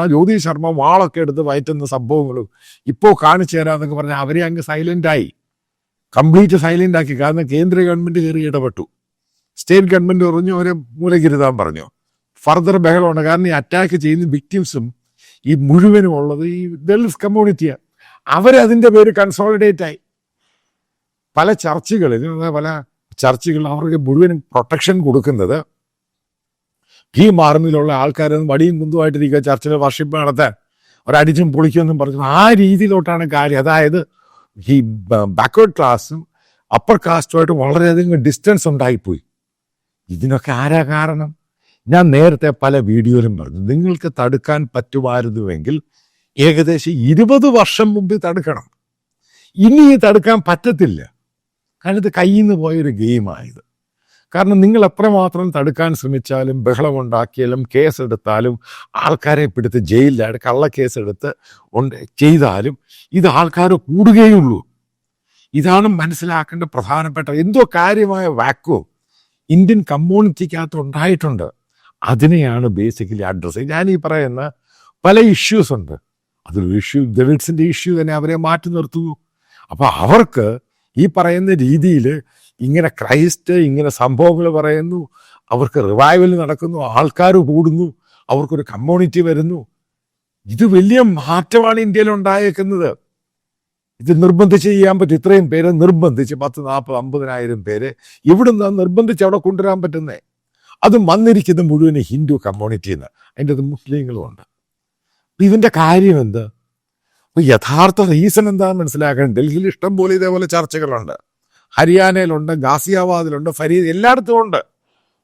ആ ജ്യോതി ശർമ്മ വാളൊക്കെ എടുത്ത് വയറ്റുന്ന സംഭവങ്ങളും ഇപ്പോൾ കാണിച്ചു തരാമെന്നൊക്കെ പറഞ്ഞാൽ അവരെ അങ്ങ് സൈലന്റായി കംപ്ലീറ്റ് സൈലന്റ് ആക്കി. കാരണം കേന്ദ്ര ഗവൺമെന്റ് കയറി ഇടപെട്ടു. സ്റ്റേറ്റ് ഗവൺമെന്റ് പറഞ്ഞു അവരെ മൂലകിരുതാൻ പറഞ്ഞു. ഫർദർ ബഹളമുണ്ട്. കാരണം ഈ അറ്റാക്ക് ചെയ്യുന്ന വിക്ടിംസും ഈ മുഴുവനും ഉള്ളത് ഈ ദളിത് കമ്മ്യൂണിറ്റിയാണ് അവരതിന്റെ പേര് കൺസോളിഡേറ്റ് ആയി. പല ചർച്ചുകളിൽ പല ചർച്ചുകളിൽ അവർക്ക് മുഴുവനും പ്രൊട്ടക്ഷൻ കൊടുക്കുന്നത് ഈ മാർമിലുള്ള ആൾക്കാരൊന്നും വടിയും കുന്തുമായിട്ടിരിക്കുക ചർച്ചിൽ വർഷിപ്പ് നടത്താൻ. ഒരടിച്ചും പൊളിക്കുമെന്നും പറഞ്ഞു ആ രീതിയിലോട്ടാണ് കാര്യം. അതായത് ഈ ബാക്ക്വേർഡ് ക്ലാസ്സും അപ്പർ കാസ്റ്റുമായിട്ട് വളരെയധികം ഡിസ്റ്റൻസ് ഉണ്ടായിപ്പോയി. ഇതിനൊക്കെ ആരാ കാരണം? ഞാൻ നേരത്തെ പല വീഡിയോയിലും പറഞ്ഞു നിങ്ങൾക്ക് തടുക്കാൻ പറ്റുമായിരുന്നുവെങ്കിൽ ഏകദേശം ഇരുപത് വർഷം മുമ്പ് തടുക്കണം. ഇനി തടുക്കാൻ പറ്റത്തില്ല. കാരണം ഇത് കയ്യിൽ നിന്ന് പോയൊരു ഗെയിമായത് കാരണം നിങ്ങൾ എത്രമാത്രം തടുക്കാൻ ശ്രമിച്ചാലും ബഹളമുണ്ടാക്കിയാലും കേസെടുത്താലും ആൾക്കാരെ പിടുത്ത് ജയിലിലായിട്ട് കള്ളക്കേസെടുത്ത് ഉണ്ട് ചെയ്താലും ഇത് ആൾക്കാർ കൂടുകയുള്ളൂ. ഇതാണ് മനസ്സിലാക്കേണ്ട പ്രധാനപ്പെട്ട എന്തോ കാര്യമായ വാക്കോ ഇന്ത്യൻ കമ്മ്യൂണിറ്റിക്കകത്ത് ഉണ്ടായിട്ടുണ്ട്. അതിനെയാണ് ബേസിക്കലി അഡ്രസ്സ് ഞാൻ ഈ പറയുന്ന പല ഇഷ്യൂസ് ഉണ്ട്. അതൊരു ഇഷ്യൂ ദളിറ്റ്സിന്റെ ഇഷ്യൂ തന്നെ അവരെ മാറ്റി നിർത്തുന്നു. അപ്പോൾ അവർക്ക് ഈ പറയുന്ന രീതിയിൽ ഇങ്ങനെ ക്രൈസ്റ്റ് ഇങ്ങനെ സംഭവങ്ങൾ പറയുന്നു അവർക്ക് റിവൈവൽ നടക്കുന്നു ആൾക്കാർ കൂടുന്നു അവർക്കൊരു കമ്മ്യൂണിറ്റി വരുന്നു. ഇത് വലിയ മാറ്റമാണ് ഇന്ത്യയിൽ ഉണ്ടായേക്കുന്നത്. ഇത് നിർബന്ധിച്ച് ചെയ്യാൻ പറ്റും. ഇത്രയും പേരെ നിർബന്ധിച്ച് പത്ത് നാൽപ്പത് അമ്പതിനായിരം പേര് ഇവിടുന്ന് നിർബന്ധിച്ച് അവിടെ കൊണ്ടുവരാൻ പറ്റുന്നേ? അത് വന്നിരിക്കുന്ന മുഴുവൻ ഹിന്ദു കമ്മ്യൂണിറ്റിയിൽ നിന്ന് അതിന്റെ അത് മുസ്ലിങ്ങളും ഉണ്ട്. ഇതിന്റെ കാര്യം എന്ത്? അപ്പൊ യഥാർത്ഥ റീസൺ എന്താണെന്ന് മനസ്സിലാക്കണം. ഡൽഹിയിൽ ഇഷ്ടം പോലെ ഇതേപോലെ ചർച്ചകളുണ്ട്. ഹരിയാനയിലുണ്ട് ഗാസിയാബാദിലുണ്ട് ഫരീദ് എല്ലായിടത്തും ഉണ്ട്.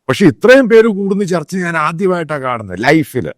പക്ഷെ ഇത്രയും പേര് കൂടുന്ന ചർച്ച ഞാൻ ആദ്യമായിട്ടാണ് കാണുന്നത് ലൈഫിൽ